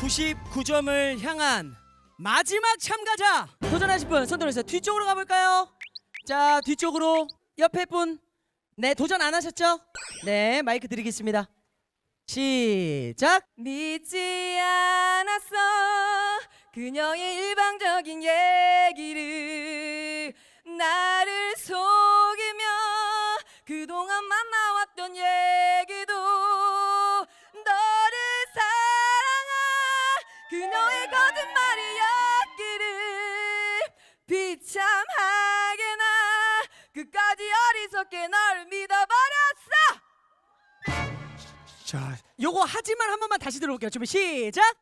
99점을 향한 마지막 참가자 도전하실 분 손 들어주세요. 뒤쪽으로 가볼까요? 자 뒤쪽으로 옆에 분. 네 도전 안 하셨죠? 네 마이크 드리겠습니다. 시작. 믿지 않았어 그녀의 일방적인 얘기를 나를 속이며 그동안 만나왔던 얘기 자 요거 하지만 한 번만 다시 들어볼게요. 준비 시작.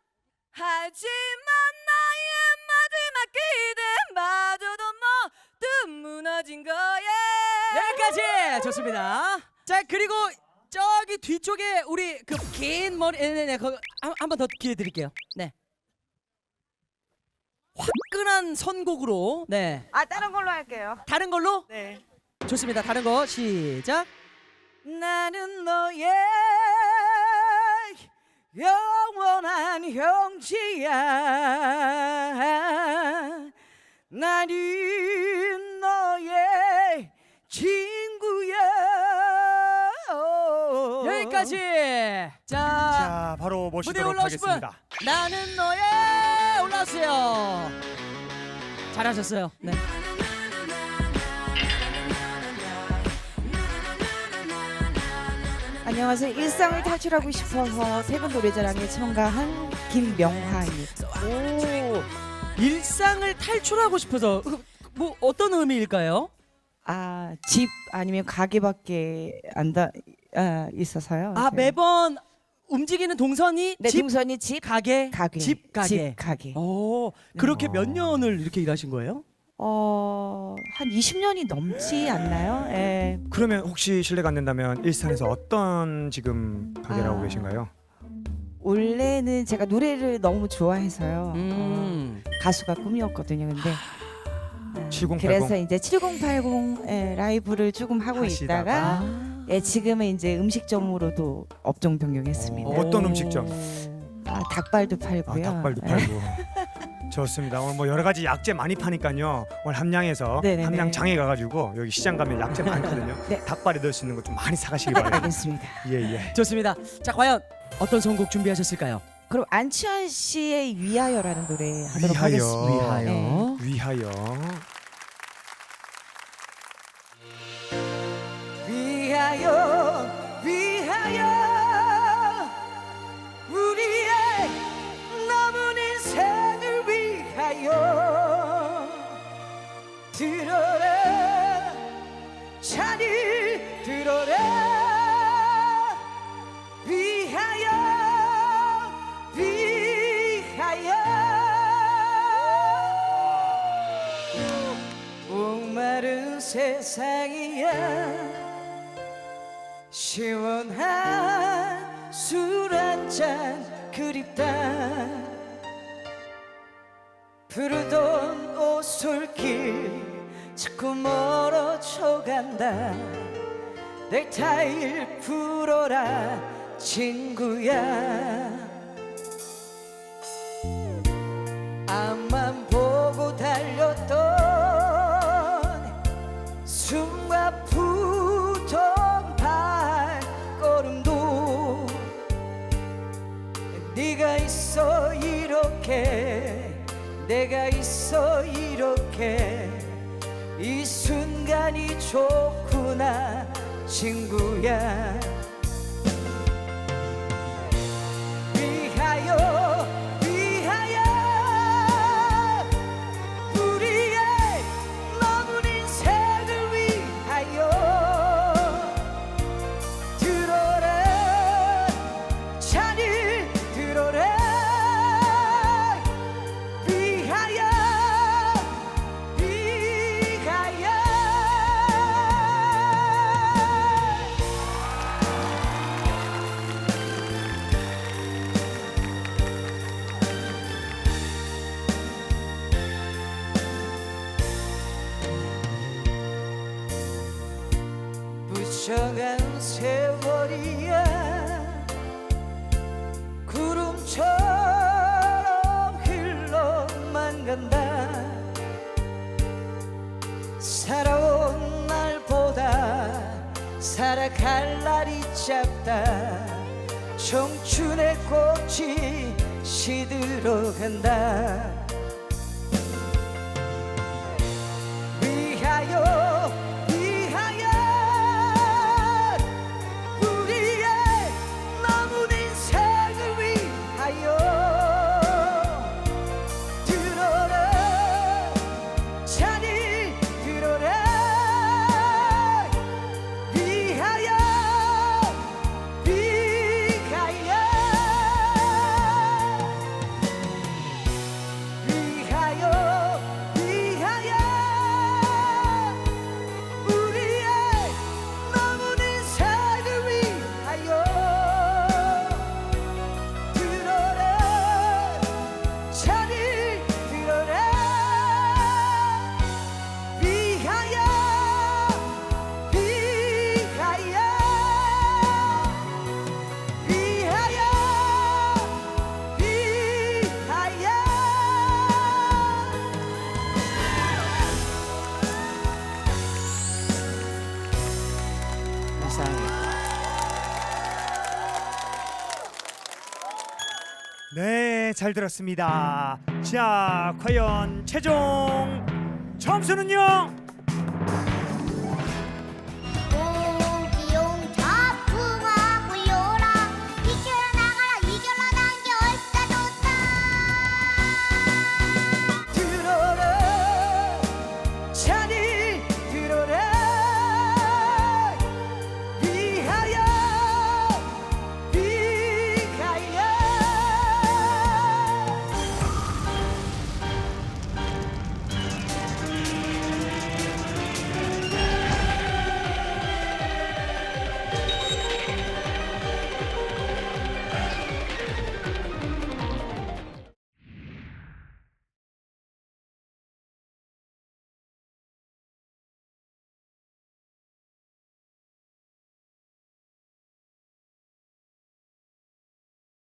하지만 나의 마지막 기대마저도 모두 무너진 거야 여기까지 좋습니다. 자 그리고 저기 뒤쪽에 우리 그 긴 머리 네네네 그 한번 더 기회 드릴게요. 네. 화끈한 선곡으로 네 아 다른 걸로 할게요 다른 걸로 네 좋습니다. 다른 거 시작. 나는 너의 영원한 형제야 나는 너의 친구야 여기까지. 자, 자, 바로 무대 모시도록 분 하겠습니다. 나는 너의 올라오세요. 잘하셨어요. 네. 안녕하세요. 일상을 탈출하고 싶어서 세분 노래자랑에 참가한 김명화입니다. 오 일상을 탈출하고 싶어서 그, 뭐 어떤 의미일까요? 아, 집 아니면 가게밖에 안 다, 아, 있어서요. 아 제가. 매번 움직이는 동선이 네, 집 동선이 집, 가게 가게, 집 가게. 집 가게. 오 그렇게 어. 몇 년을 이렇게 일하신 거예요? 어, 한 20년이 넘지 않나요? 예. 그러면 혹시 실례가 안 된다면 일산에서 어떤 지금 가게를 하고 아. 계신가요? 원래는 제가 노래를 너무 좋아해서요. 어, 음. 가수가 꿈이었거든요. 근데 아, 7080. 그래서 이제 7080 예, 라이브를 조금 하고 하시다가. 있다가 아. 예, 지금은 이제 음식점으로도 업종 변경했습니다. 어, 어떤 음식점? 아, 닭발도 아, 팔고요. 닭발도 예. 팔고. 좋습니다. 오늘 뭐 여러 가지 약재 많이 파니까요. 오늘 함양에서 네네네. 함양 장에 가가지고 여기 시장 가면 약재 많거든요. 네. 닭발에 넣을 수 있는 거 좀 많이 사가시기 바랍니다. 알겠습니다. 예 예. 좋습니다. 자 과연 어떤 선곡 준비하셨을까요? 그럼 안치환 씨의 위하여라는 노래 하도록 위하여. 하겠습니다. 위하여. 네. 위하여. 위하여 위하여 들어라. 자리 들어라. 위하여 위하여. 목마른 세상이야 시원한 술 한 잔 그립다. 부르던 오솔길 자꾸 멀어져 간다. 넥타이를 풀어라 친구야. 앞만 보고 달렸던 숨과 푸던 발걸음도 네가 있어 이렇게 내가 있어 이렇게 이 순간이 좋구나 친구야 멀쩡한 세월이야. 구름처럼 흘러만 간다. 살아온 날보다 살아갈 날이 짧다. 청춘의 꽃이 시들어 간다. 잘 들었습니다. 자, 과연 최종 점수는요?